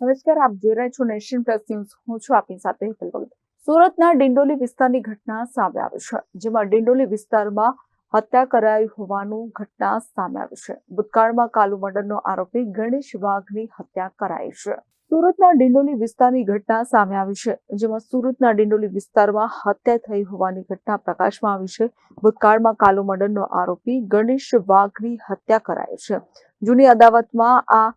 નમસ્કાર, આપ જોઈ રહ્યા છો નેશન પ્લસ ન્યૂઝ. હું છું આપની સાથે હેતલ ભગત. સુરતના ડિંડોલી વિસ્તારની ઘટના સામે આવી છે, જેમાં ડિંડોલી વિસ્તારમાં હત્યા કરાઈ હોવાનું ઘટના સામે આવી છે. ભૂતકાળમાં કાલુ મંડળનો આરોપી ગણેશ વાઘની હત્યા કરાઈ છે. સુરતના ડિંડોલી વિસ્તારની ઘટના સામે આવી છે, જેમાં સુરતના ડિંડોલી વિસ્તારમાં હત્યા થઈ હોવાની ઘટના પ્રકાશમાં આવી છે. ભૂતકાળમાં કાલુ મંડળનો આરોપી ગણેશ વાઘની હત્યા કરાઈ છે. જૂની અદાવતમાં આ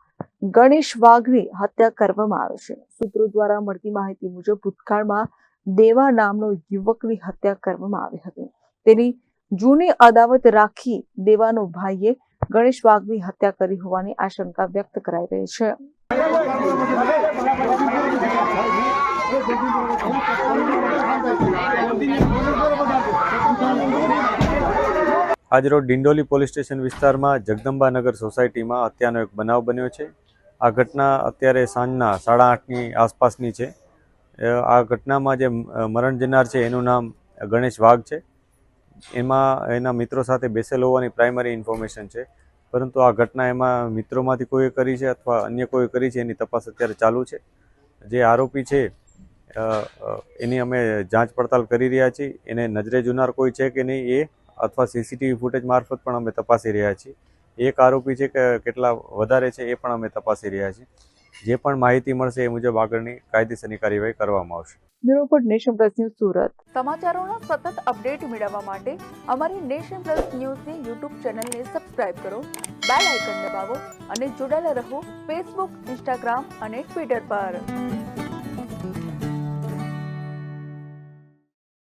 ગણેશ વાઘની હત્યા કરવામાં આવે છે. સૂત્રો દ્વારા મળતી માહિતી મુજબ ભૂતકાળમાં દેવા નામનો યુવકની હત્યા કરવામાં આવી હતી. તેની જૂની અદાવત રાખી દેવાનો ભાઈએ ગણેશ વાઘની હત્યા કરી હોવાની આશંકા વ્યક્ત કરાઈ રહી છે. આજરોજ ડિંડોલી પોલીસ સ્ટેશન વિસ્તારમાં જગદંબાનગર સોસાયટીમાં હત્યાનો એક બનાવ બન્યો છે. આ ઘટના અત્યારે સાંજના સાડા આઠની આસપાસની છે. આ ઘટનામાં જે મરણ જનાર છે એનું નામ ગણેશ વાઘ છે. એમાં એના મિત્રો સાથે બેસેલ હોવાની પ્રાઇમરી ઇન્ફોર્મેશન છે. પરંતુ આ ઘટના એમાં મિત્રોમાંથી કોઈએ કરી છે અથવા અન્ય કોઈ કરી છે એની તપાસ અત્યારે ચાલુ છે. જે આરોપી છે એની અમે જાંચ પડતાલ કરી રહ્યા છીએ. એને નજરે જુનાર કોઈ છે કે નહીં એ, અથવા સીસીટીવી ફૂટેજ મારફત પણ અમે તપાસી રહ્યા છીએ. એક આરોપી છે કે કેટલા વધારે છે એ પણ અમે તપાસી રહ્યા છીએ. જે પણ માહિતી મળશે એ મુજબ આગળની કાયદેસરની કાર્યવાહી કરવામાં આવશે. Bureau report Nation Plus news Surat. સમાચારોનો સતત અપડેટ મેળવવા માટે અમારી નેશન પ્લસ ન્યૂઝની યુટ્યુબ ચેનલને સબસ્ક્રાઇબ કરો બેલ આઇકન દબાવો અને જોડાયેલા રહો ફેસબુક ઇન્સ્ટાગ્રામ અને ટ્વિટર પર.